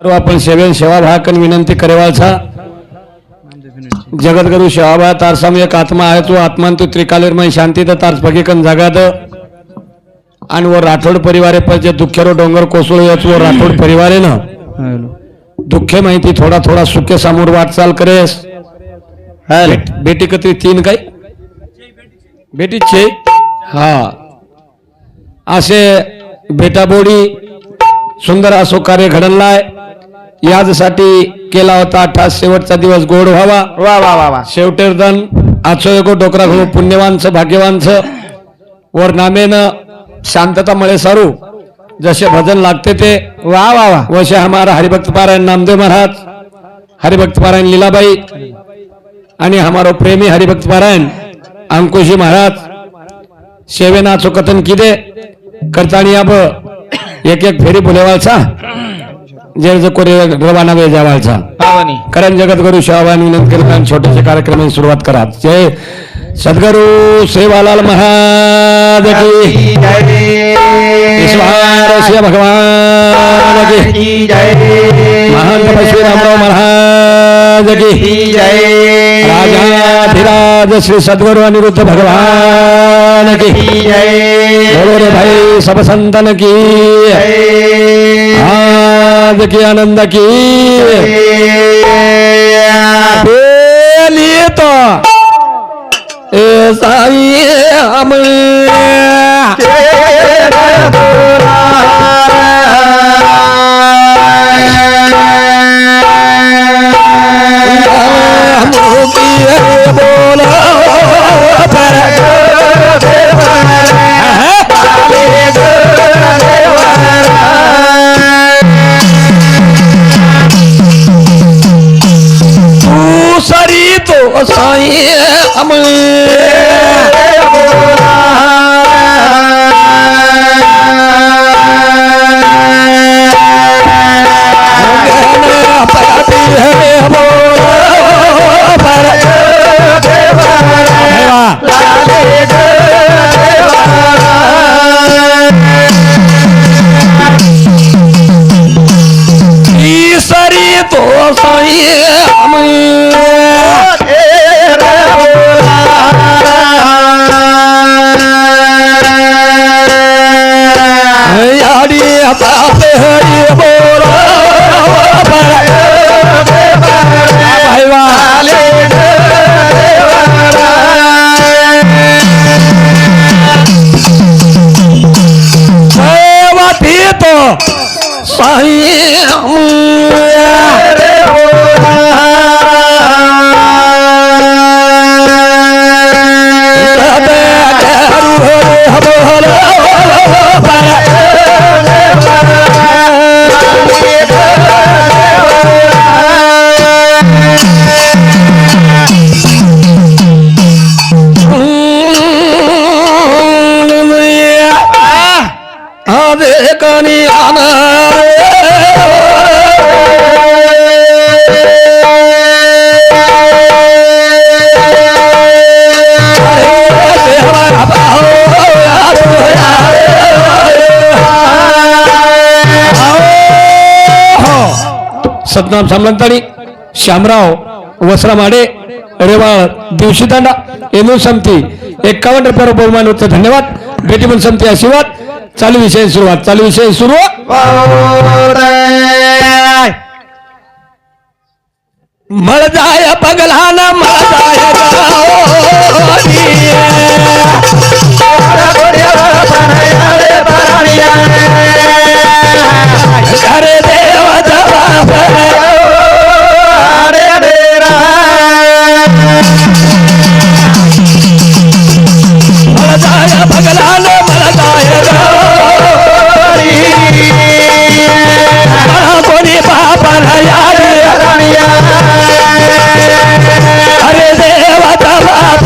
आपण सेवेन सेवा भाकन विनंती करेवाचा जगद्गुरु सेवाबा तारसाम एक आत्मा आहे तो आत्मान तू त्रिकालीरमय शांती तर तार पगेकन जगाद आणि वर राठोड परिवारे पण जे दुःखेरो डोंगर कोसळ याच वर राठोड परिवारे ना. दुःखे माहिती थोडा थोडा सुखे समोर वाटचाल करेस. बेट- बेटी कत्री तीन काय? बेटी छे. हा. असे बेटाबोडी सुंदर असो कार्य घडलाय याचसाठी केला होता अठ्ठास शेवटचा दिवस गोड व्हावा. वा वा वा वा. शेवटेरदन आजचो एको डोकरा हो पुण्यवानचं भाग्यवानचं. वर नामेनं शांतता मळे सारू. जसे भजन लागते ते. वा वा वा. वसे हमारा हरिभक्त पारायण नामदेव महाराज. हरिभक्त पारायण लीलाबाई. आणि हमारो प्रेमी हरिभक्त पारायण अंकुशी महाराज. सेवेनाचो कथन किदे? करतानी अब एक एक फेरी बोलेवालचा. जे जो कोरे रवाना वे जावालचा पावनी करण जगद्गुरु शाहबान विनंती करत आणि छोट्याशा कार्यक्रमाची सुरुवात करा. जय सद्गुरु सेवालाल महाराज की. ईश्वर शिव भगवान की. महान तपस्वी रामराव महाराज की. राजाधिराज श्री सद्गुरु अनिरुद्ध भगवान की. बोलो रे भाई सब संतन की. आज की आनंद की लिए तो ए साई हम सतनाम सामंताणी श्यामराव वसरामाडे रेवाळ दिवशीदांडा एनू समती एकावन्न रुपयावर बहुमान होतं. धन्यवाद. बेटी पण समती आशीर्वाद. चालू विषय सुरुवात. चालू विषय सुरू. मळ जाय पगलान मळ जाय अरे देव पगलान मळ जाय कोणी बापा अरे देवाचा बाप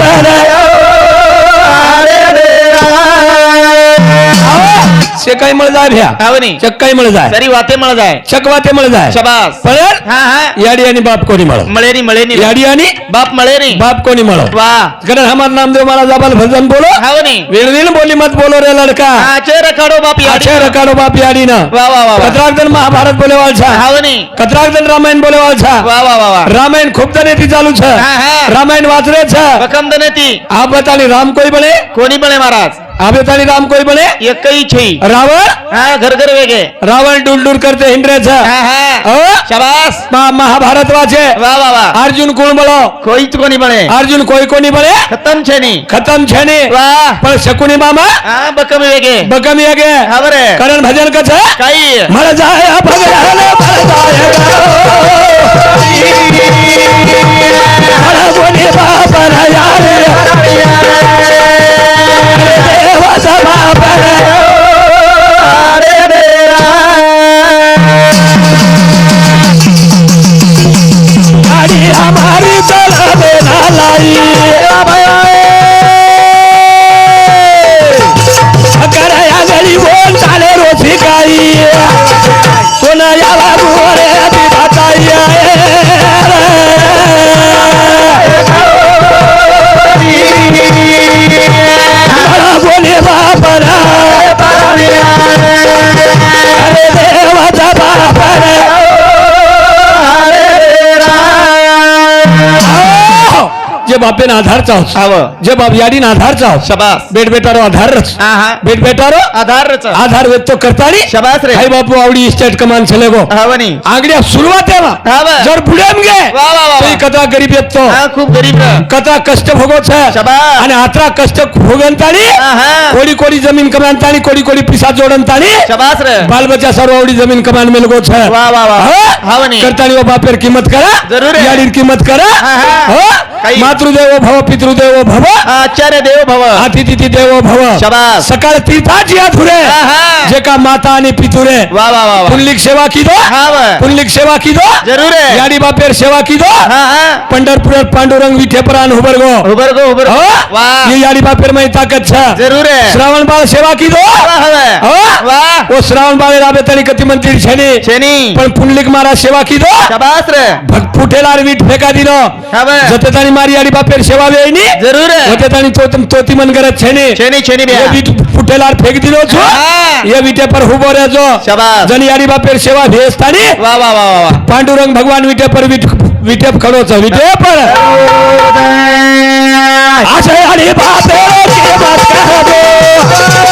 से काही मळ जाय भ्या वाई मळ जाय सरी वाते मळ जाय चकवाते मळ जाय शबास. पळेल? हा हा. याडी आणि बाप कोणी मळ? मळेनी मळेनी याडी आणि बाप मळेनी बाप कोणी मळ? वा. कारण हमार नामदेव मला जाबाल भजन बोलो. हावनी वेळवीन बोली मत बोलो रे लड़का. आचे रखाडो बाप याडी अच्छे रकाडो बाप याडी ना वा वा वा. जण महाभारत बोले वाल छा हावनी कतराक जण रामायण बोले वाल छा वा वा वा. रामायण खूप जण ती चालू छ हा, हा. रामायण वाचरे छ रकम दनेती आप बताली राम कोई बने? कोणी बळे महाराज? आप बताली राम कोई बने? एकही छई रावण? हा घर घर वेगे. रावण डुल डुल करते हिंडरे छ हा. हा? शबास. मा- महाभारत वाचे वा वा वा. अर्जुन कोण बोलो कोईच कोणी बळे अर्जुन कोई कोणी बने? खतम छेनी. खतम छेने. वा. पण शकुनी मामा? हा बकम वेगे. बकमी गे हा बरे. करण भजन कच काही. मळ जाय बाप गाडी हमारी चलवे ना लाई बापरा बापेन आधार चाहो। जे बाप याडीन आधार चाहो। शबास। बेट बेटारो आधार रच। बेट बेटारो आधार रच। आधार व्यक्त करतानी। शबास रे। हाय बापू आवडी स्टेट कमान चले गो। हावनी आगड्या सुरुवात आहे हा बा. जर पुढे गे वा वा वा तरी कथा गरीब येतो हा खूप गरीब कथा कष्ट भोगवत शबास. आणि आत्रा कष्ट भोगंतानी। हा हा। कोडी कोडी जमीन कमानतानी कोडी कोडी पिसा जोडंतानी। शबास रे। बाल बच्चा सर्व आवडी जमीन कमान मेल गो छ वा वा वा हावनी करतानी वो बापेर किंमत करा। जरूर. याडीर किंमत करा। हा, हा. हो? काही- मातृदेवो भव पितृदेवो भव आचार्य देव भव। अतिथी देवो भव। शबास। सकाळ तीर्थाची हा, हा. जे का माता आणि पितुरे। वा वा वा पुंडलिक सेवा की दो हा वा. पुंडलिक सेवा की दो जरूर आहे। याडी बापेर सेवा की दो हा हा। पंढरपुरात पांडुरंग विठे प्राण उभर गो उबर गो उबर हो? वा। ये याडी बापेर मै ताकत छ। जरूर आहे। श्रावण बाळ सेवा की दो वा हवे हो? वा। श्रावण बाळ राबे तरी कती मंदिर छेनी। शेनी पण पुंडलिक महाराज सेवा की दो शबास रे। फुटेलार वीट फेका दिनो जते ताणी मारी याडी बापेर सेवा वेईनी जरूर. आहे होते ताणी तो तोती मन करत छेनी शेनी शेनी ये बिया. वीट फुटेलार फेक दिनो छो हा. ये विटे पर हुबो रे जो. शबास. जन याडी बापेर सेवा भेसतानी वा वा वा वा वा. पांडुरंग भगवान विटे पर विट विटे खडो छ विटे पर. आशय आणि बापेर के बात कह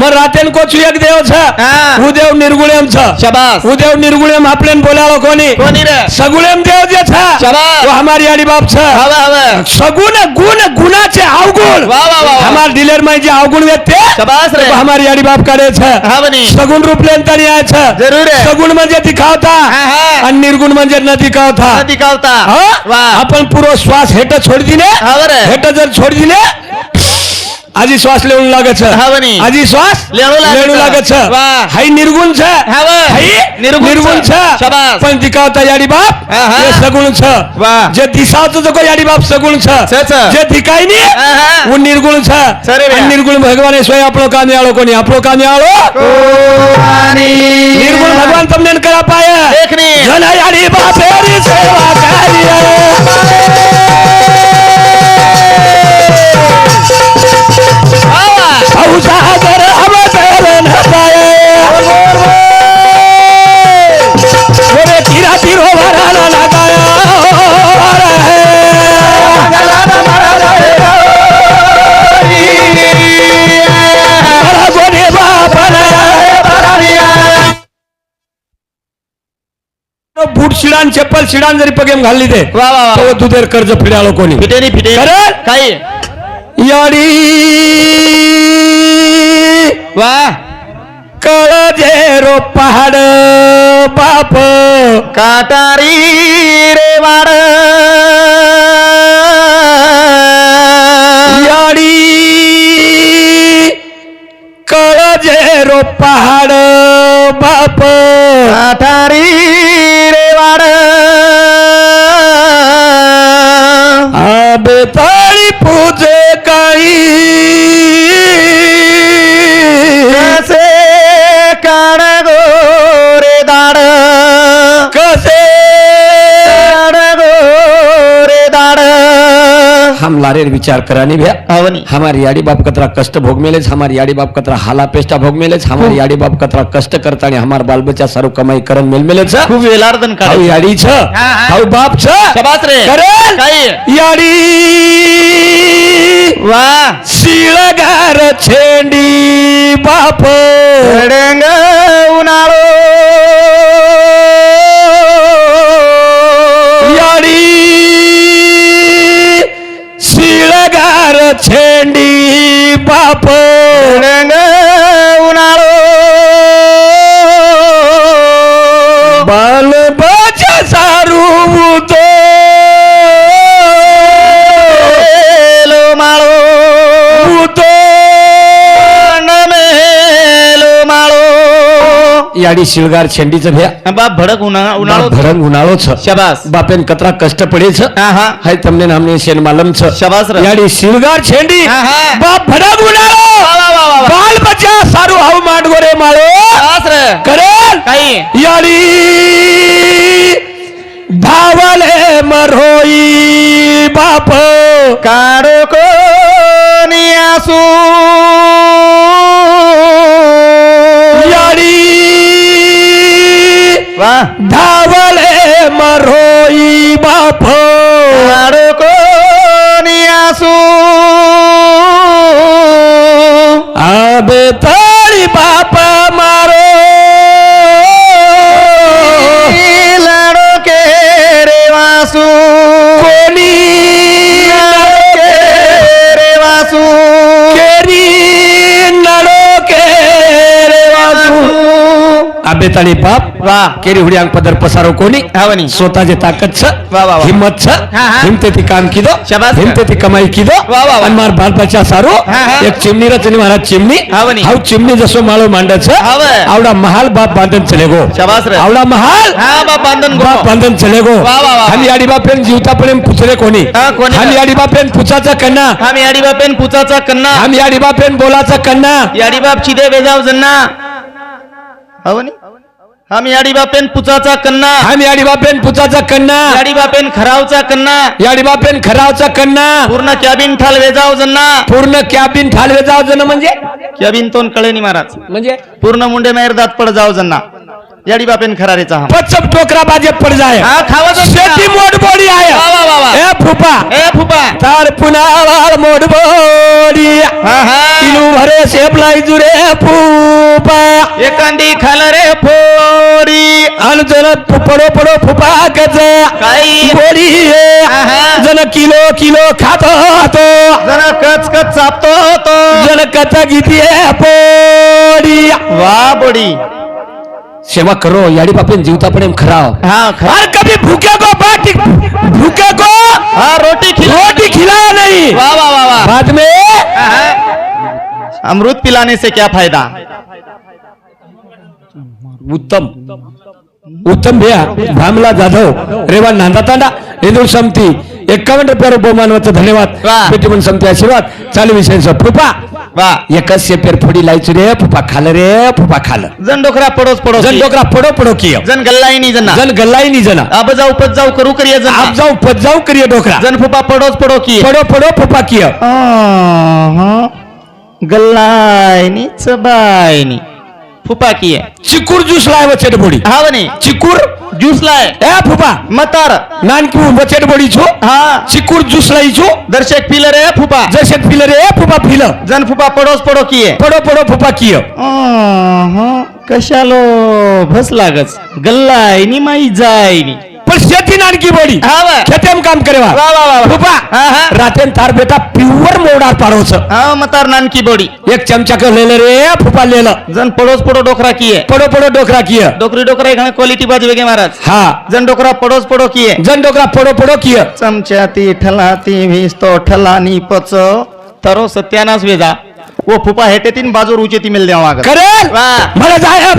मग रातेन कोचू एक देव छ हा. उदेव निर्गुणेम छ। शबास. उदेव निर्गुणेम आपल्यान बोलावं कोणी? कोणी रे? सगुणेम देव जे छ शबास. वो हमारी आडी बाप छ सगुण गुण गुणाचे अवगुण। वा वा वा वा. हमार डिलर में जे अवगुण व्यक्ती शबास रे. वो हमारी आडी बाप करे छ। हावनी सगुण रूप लेन तरी आहे छ। जरूर सगुण म्हणजे दिखावता हा, हा. आणि निर्गुण म्हणजे न दिखावता। नदी कावता हा? वा. आपण पूर्व श्वास हेट छोड दिले हाव रे हेट अजी श्वास लेवू लागत छ श्वास लेवू लागत छ हाई निर्गुण छ हाई निर्गुण छ पण होता याडी बाप सगुण छ जे दिसावतो तो याडी बाप सगुण छ जे दिखाई नी वो निर्गुण छ निर्गुण भगवान स्वयं आपलो का निळो कोणी? आपलो का निळो निर्गुण भगवान तुमने करा पाया. जन याडी बाप सेवा शिडान चप्पल शिडान जरी पगेम घालली दे वा वा वा. तो दुधेर कर्ज फिडाळो कोणी. फिटेनी फिटे. खरं? काही? याडी वा. कळ जे रो पहाड बाप काटारी रे वाड. याडी कळ जे रो पहाड बाप काटारी रे वाड बेताळी पूजे काही हम लारे विचार कराने भ्या। हमारी याडी बाप कतरा कष्ट भोग मेलेच हमारी याडी बाप कतरा हाला पेष्टा भोग मेलेच हमारी याडी बाप कतरा कष्ट करता आणि हमार बाल बच्चा सारू कमाई करण मेल मेलेच खूप वेलार्दन हाऊ काढ याडी छ? हा, हा. हाऊ बाप छ? शबास रे। करेल? काही। याडी। वा शिळगार छेंडी बाप। छेंडी गाडी शिळगार छंडीचं बाप भडक उन्हाळा उन्हाळो भरण उनाळोच शबास. बापेन कचरा कष्ट पडेच. हाय तमने नामने शेन मालमच. शबास गाडी शिळगार छेंडी बाप भडक उन्हाळो. बाल बच्चा सारू हाऊ मांडगोरे माळो. शबास र. करेल. काही. याडी भावले मरोई बाप. को कोणी असू वा धावले मरोई बाप काढो कोणी असू आबे आबे तारी बाप. वा. केरी हुडी अंग पदर पसारो कोणी. हावनी. स्वतःचे ताकद छ. वा, वा. हिम्मत छ. हा, हा. हिमतेती काम कीधो शाबास. हिमतेती कमाई कीधो वा, वा. आणि मार बच्चा सारो. हा, हा. एक चिमणी रचनी महाराज चिमणी. हाव चिमणी जसो माळो हाव. आवडा महाल बाप बांधन चले गो. शबास रे. आवडा महाल हा बाप बांधन गो. बाप बांधन चले गो. वा, वा. हम याडी बापेन जीवता प्रेम पुचले कोणी. हा? हम याडी बापेन पुचाचा कन्ना. आम्ही याडी बापेन पुचाचा कन्ना. हम याडी बापेन बोलाचा कन्ना. याडी बाप चिदे बेजाव जन्ना. हवनी. आम्ही याडी बापेन पुचाचा कन्ना. हम याडी बापेन पुचाचा कन्ना. याडी बापेन खरावचा कन्ना. याडी बापेन खरावचा कन्ना. पूर्ण कॅबिन ठाल वेजाव जन्ना. पूर्ण कॅबिन ठालवे जाव जण म्हणजे? कॅबिन तोन कळेनी महाराज. म्हणजे? पूर्ण मुंडे मेर दात पड जाव जन्ना. याडी बापेन खरारेचा हा. पचप टोकरा बाजे पड जाय. हा खावा शेती मोड बोडी आहे. वा वा वा ए फुपा ए फुपा तार पुनावार मोड बोडी हा हा. किलू भरे सेप लाई जुरे फुपा एकांदी खाल रे फोडी. आणि जण पडो पडो फुपा कच काही आहा. जण किलो किलो खात होतो. जरा कच कच चापतो तो जण कच गीती पोडी वा बोडी. सेवा करो याडी बापेन जीवता प्रेम खराव हा खा और कभी भूखे को बाटी भूखे को हा रोटी खिला रोटी खिलाया नहीं. वा वा वा वा. बाद में. अमृत पिलाने से क्या फायदा? उत्तम. उत्तम भैया भामला जाधव. रेवा नांदा तांडा. इंदूर समती एकावन्न रुपया बहुमानवाचं धन्यवाद. वाह. पेटी म्हणून समती आशीर्वाद. चालू विषयांचा फुफा. वा. एकच सेपेर फोडी लायची रे फुफा खाल रे फुफा खाल. जन डोकरा पडोस पडोस. जन डोकरा पडो पडो किय. जन गल्लाई नाही जन जन गल्लाई नि जना अब जाऊ पद जाऊ करू करिये जन आप जाऊ पद जाऊ करिय डोकरा. जन फुपा पडोस पडो की पडो पडो फुफा किय. गल्लाई नी चबाई फुपा की आहे चिकूर ज्यूस लाय वचेट बोडी हा बने। चिकूर? ज्यूस लाय ए फुफा मतार। नानकी वचेट बोडी छो। हा। चिकूर ज्यूस लाई छो। दर्शक पिलर आहे फुपा। जसे पिलं रे फुफा पिलं जन फुपा पडोस पडो की आहे पडो पडो फुफा किय कशालो? भस लागच गल्लाई नी माई जाय पण शेती नाणकी बड़ी. हाँ बा खेती काम करे वाह वाह वाह फूफा हाँ हाँ. राते तार बेटा प्युअर मोड़ा पाड़ो छ हाँ मतार नानकी बोडी. एक चमचा के रे फूफा ले लो जन पड़ोस पड़ो डोकरा किए पड़ो पड़ो डोकरा किए डोकरी डोकरा एक क्वालिटी बाज वेगे महाराज. हा. जन डोकरा पड़ोस पड़ो किए जन डोकरा पड़ो पड़ो ती ठला ती भीस तो ठलानी पच. तरो सत्यानाच वेजा. वो फुपा हेटे तीन बाजू रुचे ती मिल द्यावा करेल. मला जाय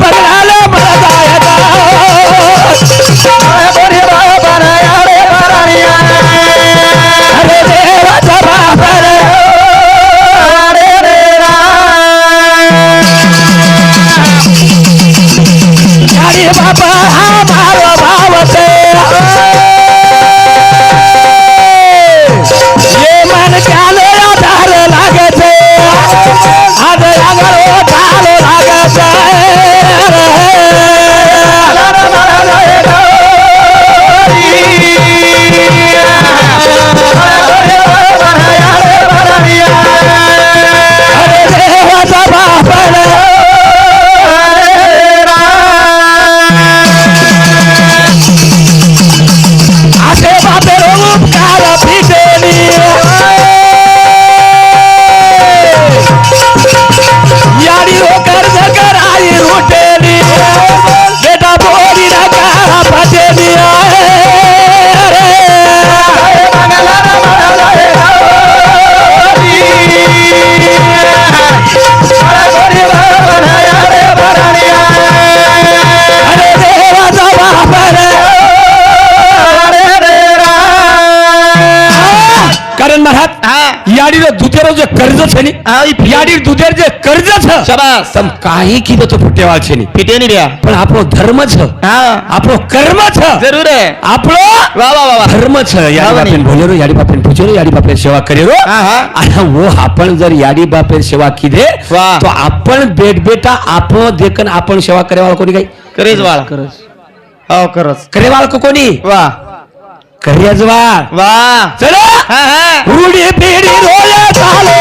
तो जो कर्ज छे नी आई पियाडी दुधेर जे कर्ज छ शाबाश तुम काही की तो फुटेवा छे नी. पिटे नी रिया पण आपलो धर्म छ हां. आपलो कर्म छ जरूर आहे. आपलो वा वा वा धर्म छ. याडी बापे बोलो रे याडी बापे पूछो रे याडी बापे सेवा करे रो हां हां. आ वो आपण जर याडी बापे सेवा की दे तो आपण बेट बेटा आपो देखन आपण सेवा करे वाला कोणी काही? करेज वाला करेज. हो करेज करे वाला कोणी? वा. करी आजवा वा. चलो. हा, हा. उडी पिढी रोया चालो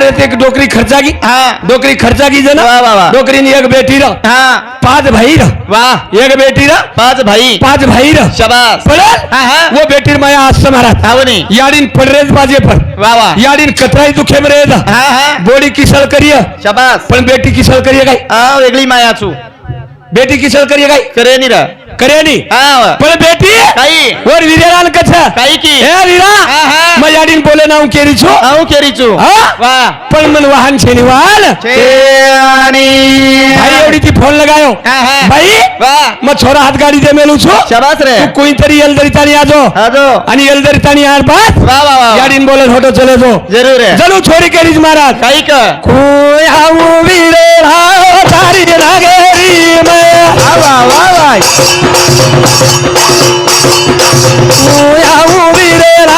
हमारे एक डोकरी खर्चा की हाँ. डोकरी खर्चा की जना वाह वाह वाह डोकरी ने एक बेटी रा हाँ. पांच भाई रा वाह एक बेटी रा पांच भाई. पांच भाई रा शबाश पड़ल? हाँ हाँ. वो बेटी मैं आज से मारा था वो नहीं यारीन पड़ रहे बाजे पर. वाह वाह यारीन कतराई दुखे में रहेगा. हाँ हाँ. बोडी किसल करिए. शबाश पण बेटी किसल करिए काय? आ वेगळी माया छू. बेटी किसल करिए काय? करे नहीं रा ಕರೇನಿ ಪಳ ಭೇಟಿ ಕಾಯಿ ಓರ್ ವೀರ್ಯರ ಅನ್ಕಚ ಕಾಯಿಕಿ ಏ ವೀರಾ ಮಜಾಡಿನ ಬೋಲೆ ನಾವು ಕೇರಿಚು ನಾವು ಕೇರಿಚು ವಾ पण मन वाहन छेनिवाल भाई एवढी ती फोन लगायो. भाई मग छोरा हात गाडी दे मेलू छो. शाबास रे. तू कोई तरी यलदरी तानी आजो. आजो. आणि यलदरी तानी यार बात वाह वाह वाह गाडीन बोले होटो चले जो. जरूर है चलो छोरी केरीज महाराज. काही का कोई how Veere Ari na guerima vai, vai, lá vai. Unha um vireira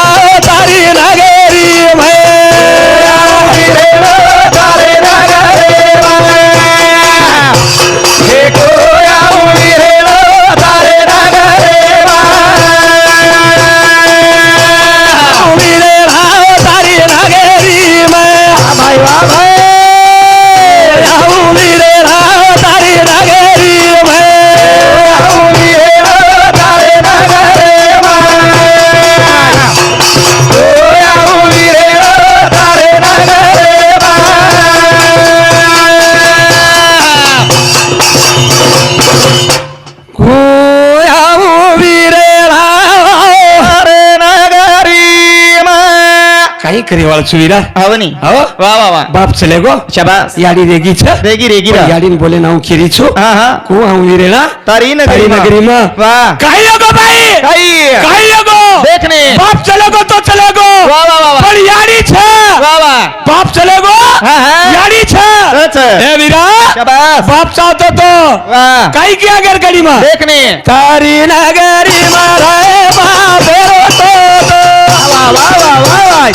करीवाळ चुवीला आवनी हो वा वा वा बाप चले गो शबास याडी रेगीच रेगी रेगी रा याडीन बोले नाव खिरीचो हा हा को हाऊ विरेला तारी नगरी नगरी मा वा काही अगो बाई काही काही अगो देखने बाप चले गो तो चले गो वा वा वा पण याडी छ वा वा बाप चले गो हा हा याडी छ ए वीरा शबास बाप चाहतो तो वा काही की अगर गडी मा देखने तारी नगरी मा वाह वाह वाह वाह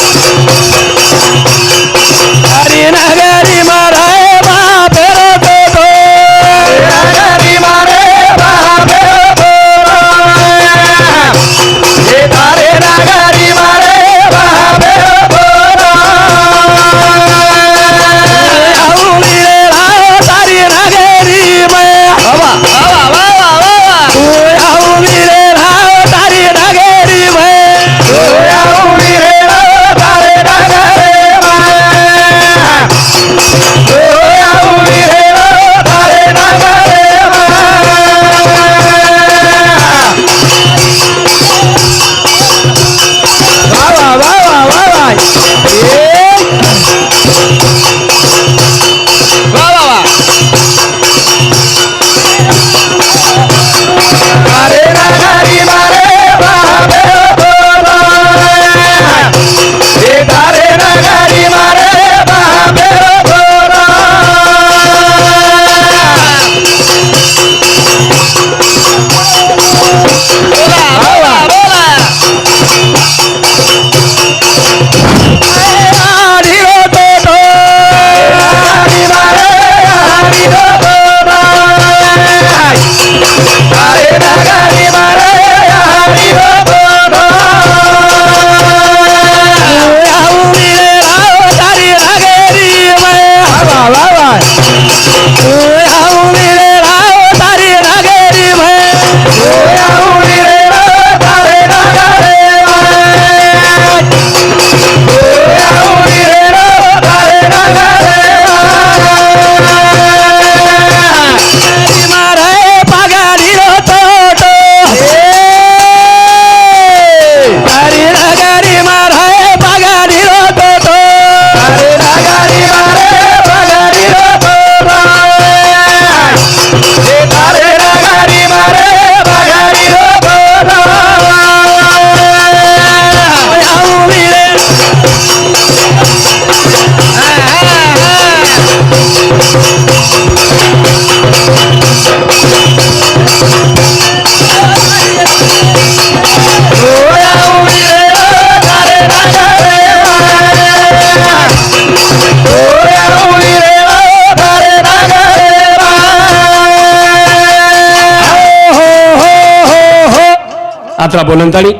मात्रा बोलन ताळी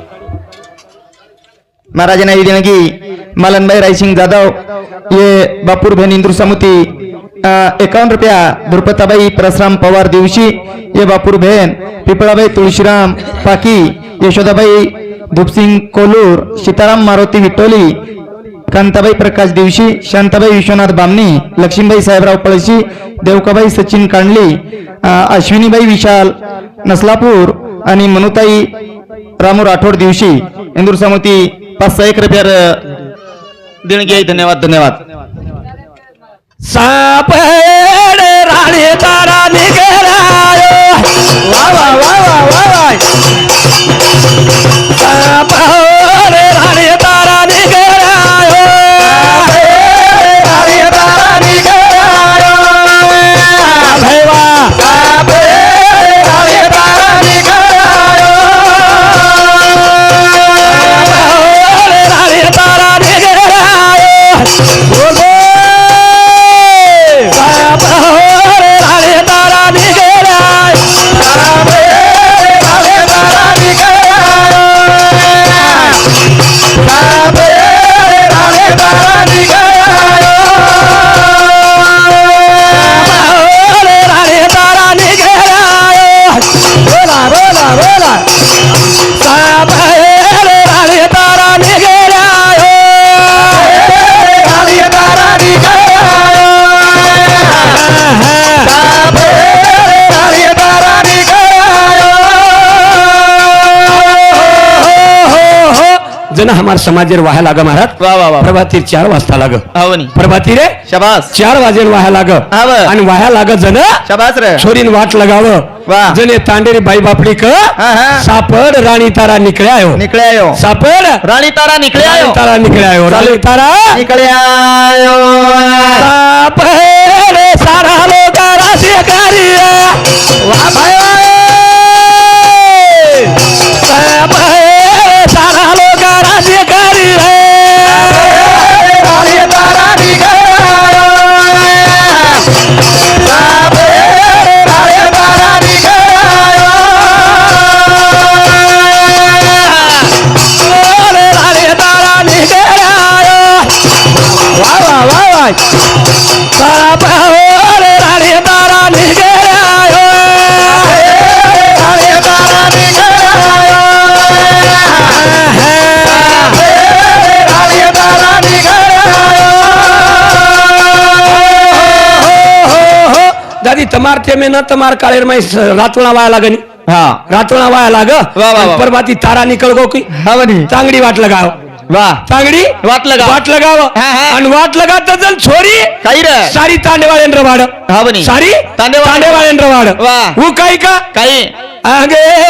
महाराज ने दिया कि मलन भाई राय सिंह जादव ये बापुर बहन एकावन्न रुपया ध्रुपताबाई परसराम पवार दिवशी ये बापूर बहन पिपळाबाई तुळशीराम पाकी यशोदाबाई धुपसिंग कोलूर सीताराम मारुती विटोली कांताबाई प्रकाश दिवशी शांताबाई विश्वनाथ बामणी लक्ष्मीबाई साहेबराव पळशी देवकाबाई सचिन कांडली अश्विनीबाई विशाल नसलापूर आणि मनुताई रामू राठोड दिवशी इंदूर समिती पाच सहा एक रुपया देणगी आहे. धन्यवाद धन्यवाद. सापड राणी तारा वा वा वा वा वा वा. चार समाजेर वाह्या लाग महाराज. वा प्रभातीर चार वाजता लाग. प्रभाती रे शबास. चार वाजेर वाह्या लाग. हाव. आणि वाह्या लाग जण शबास रे. छोरीन वाट लगाव. जने तांडेरी बाई बापडी क सापड राणी तारा निकळ्या आयो. निकळे आयो. सापड राणी तारा निकळे आयो. तारा निकळ्या आयो. राणी तारा निकळे आयो. सापड सारा लोका राशी करिया वा भाई ते मे मार काळेर माई रातोळा वाया लागे हा. रातोळा वाया लाग. वा, वा, परबाती तारा निकळ गो की चांगडी वाट लगाव. वा. चांगडी वाट लगा वाट लगाव. आणि वाट लगात जण छोरी. काही रे. सारी तांडेवाळेंद्र वाड हा म्हणे. सारी तांडेवाळ- तांडेवाळेंद्र वाड वा. ऊ काही का? काही. अगे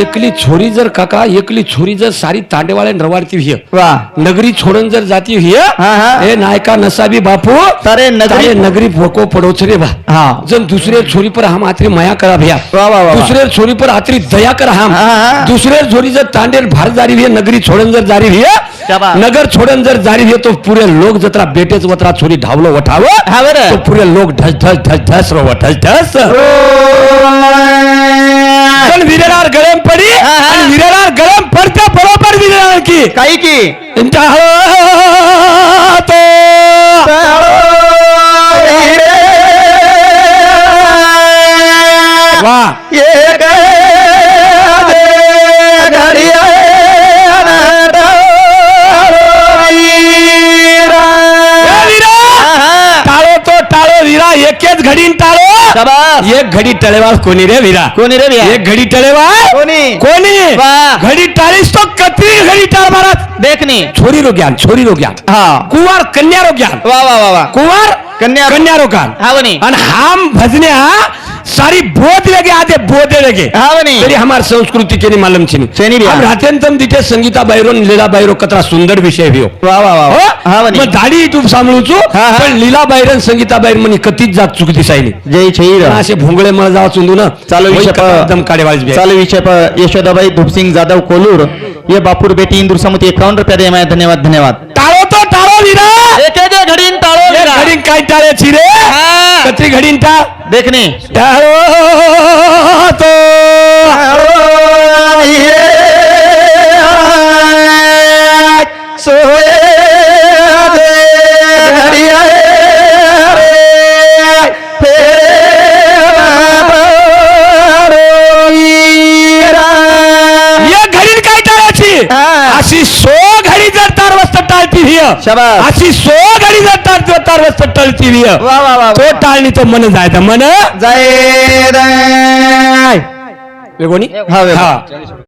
एकली छोरी जर काका एकली छोरी जर सारी तांडेवाळे रवारती हिय नगरी छोडन जर जाती हिय हे नायका नसावी बापू तारे नगरी- नगरी भोको पडोच रे बा। हाँ। दुसरे छोरी पर हा आत्री माया करा भैया। वा, दुसरे छोरी पर आत्री दया करा हा दुसरे छोरी जर तांडेल भार जारी हुई नगरी छोडन जर जारी हुई नगर छोडन जर जारी हुई तो पुरे लोक जत्रा बेटेच वत्रा छोरी ढावलो वठाव पुरे लोक ढस ढस ढस ढस रो ढस ढस. जन वीरेरार गळम पडी. आणि वीरेरार गळम पडत्या बरोबर वीरेरार की. काही की? इंटा तो वाह ए वीरा टाळो तो टाळो वीरा एकच घडीन टाळो. शाबास. एक घडी टळेवाळ कोणी रे वीरा? कोणी रे वीरा? एक घडी टळेवाळ कोणी? कोणी? वाह. घडी टाळीस तो कत्री घडी टाळ महाराज देखनी छोरी रो ज्ञान छोरी रो ज्ञान हा. कुवार कन्या रो ज्ञान वा वा वा वा. कुवार कन्या- कन्या रो ज्ञान हा बनी आणि हम भजन्या सारी बोध लगे आते बोध लगे। हा तरी हमार संस्कृति के नहीं मालूम छे भी, हम. रात्यंतम दिटे संगीता बायरो लीला बायरो कतरा सुंदर विषय भी हो वा वा वा। हो? मग दाढी तू सांभाळू चू. पण लीला बायरन संगीता बायर म्हणे कधीच जात चुक दिसायली। जय छईर असे भोंगळे मला जावा चुंदू ना चालू विषय एकदम आहे. चालू विषय यशोदाबाई धूपसिंग जाधव कोलूर ये बापूर बेटी इंदूर समुती एकावन्न रुपया दे धन्यवाद धन्यवाद। टाळो तो टाळो विरा एकेजे घडीन टाळो एक घडीन काय टाळ्याची हा. देखने. तो. या घडीन काय टाळायची हा. अशी सो घडी जर तार टाळती शाबास. अशी सो घडी जर तार तार टळती वा वा वा तो टाळणी तो मन जायचा मन जय हा, वेगो. हा